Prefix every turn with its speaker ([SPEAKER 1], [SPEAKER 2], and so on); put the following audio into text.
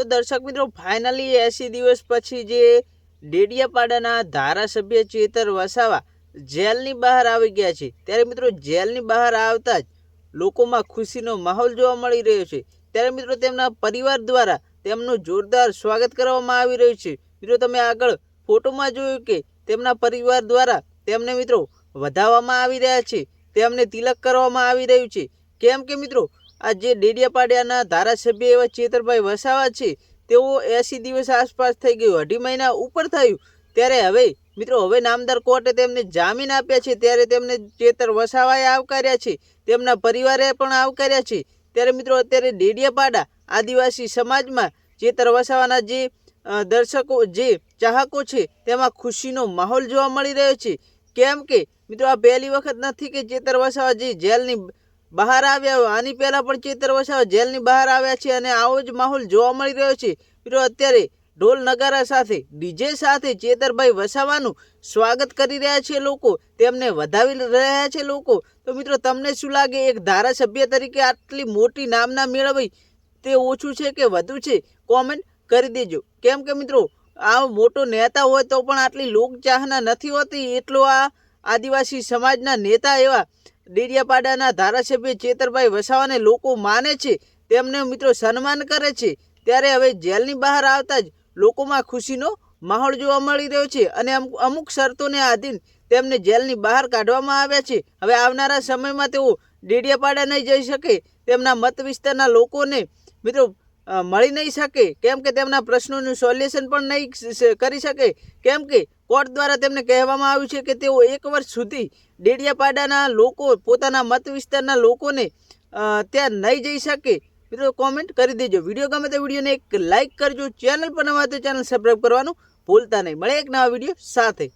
[SPEAKER 1] તો દર્શક મિત્રો ફાઇનલી એસી દિવસ પછી જે ડેડિયાપાડાના ધારાસભ્ય ચેતર વસાવા જેલની બહાર આવી ગયા છે. ત્યારે મિત્રો, જેલની બહાર આવતા જ લોકોમાં ખુશીનો માહોલ જોવા મળી રહ્યો છે. ત્યારે મિત્રો, તેમના પરિવાર દ્વારા તેમનું જોરદાર સ્વાગત કરવામાં આવી રહ્યું છે. મિત્રો, તમે આગળ ફોટોમાં જોયું કે તેમના પરિવાર દ્વારા તેમને મિત્રો, વધાવવામાં આવી રહ્યા છે. તેમને તિલક કરવામાં આવી રહ્યું છે. કેમ કે મિત્રો આ જે ડેડિયાપાડિયાના ધારાસભ્ય એવા ચેતરભાઈ વસાવા છે, તેઓ એસી દિવસ આસપાસ થઈ ગયું, અઢી મહિના ઉપર થયું. ત્યારે હવે, મિત્રો, હવે નામદાર કોર્ટે તેમને જામીન આપ્યા છે, ત્યારે તેમને ચેતર વસાવાએ આવકાર્યા છે, તેમના પરિવારે પણ આવકાર્યા છે. ત્યારે, મિત્રો, અત્યારે ડેડિયાપાડા આદિવાસી સમાજમાં ચેતર વસાવાના જે દર્શકો, જે ચાહકો છે, તેમાં ખુશીનો માહોલ જોવા મળી રહ્યો છે. કેમ કે, મિત્રો, આ પહેલી વખત નથી કે ચેતર વસાવા જે જેલની બહાર આવ્યા હોય. આની પહેલાં પણ ચેતર વસાવા જેલની બહાર આવ્યા છે અને આવો જ માહોલ જોવા મળી રહ્યો છે. મિત્રો અત્યારે ઢોલ નગારા સાથે, ડીજે સાથે ચેતરભાઈ વસાવાનું સ્વાગત કરી રહ્યા છે લોકો. તેમને વધાવી રહ્યા છે લોકો. તો મિત્રો, તમને શું લાગે? એક ધારાસભ્ય તરીકે આટલી મોટી નામના મેળવી તે ઓછું છે કે વધુ છે? કોમેન્ટ કરી દેજો. કેમ કે મિત્રો આ મોટો નેતા હોય તો પણ આટલી લોકચાહના નથી હોતી. એટલો આ આદિવાસી સમાજના નેતા એવા ડેડિયાપાડાના ધારાસભ્ય ચેતરભાઈ વસાવાને લોકો માને છે, તેમને મિત્રો સન્માન કરે છે. ત્યારે હવે જેલની બહાર આવતા જ લોકોમાં ખુશીનો માહોલ જોવા મળી રહ્યો છે અને અમુક શરતોને આધીન તેમને જેલની બહાર કાઢવામાં આવ્યા છે. હવે આવનારા સમયમાં તેઓ ડેડિયાપાડા નહીં જઈ શકે, તેમના મત વિસ્તારના લોકોને મિત્રો મળી નહીં શકે, કેમ કે તેમના પ્રશ્નોનું સોલ્યુશન પણ નહીં કરી શકે. કેમ કે કોર્ટ દ્વારા તેમને કહેવામાં આવ્યું છે કે તેઓ એક વર્ષ સુધી ડેડિયાપાડાના લોકો, પોતાના મત વિસ્તારના લોકોને ત્યાં નહીં જઈ શકે. મિત્રો કોમેન્ટ કરી દેજો. વીડિયો ગમે તો વિડીયોને એક લાઇક કરજો. ચેનલ પર નવા તો ચેનલ સબસ્ક્રાઈબ કરવાનું ભૂલતા નહીં. મળે એક નવા વીડિયો સાથે.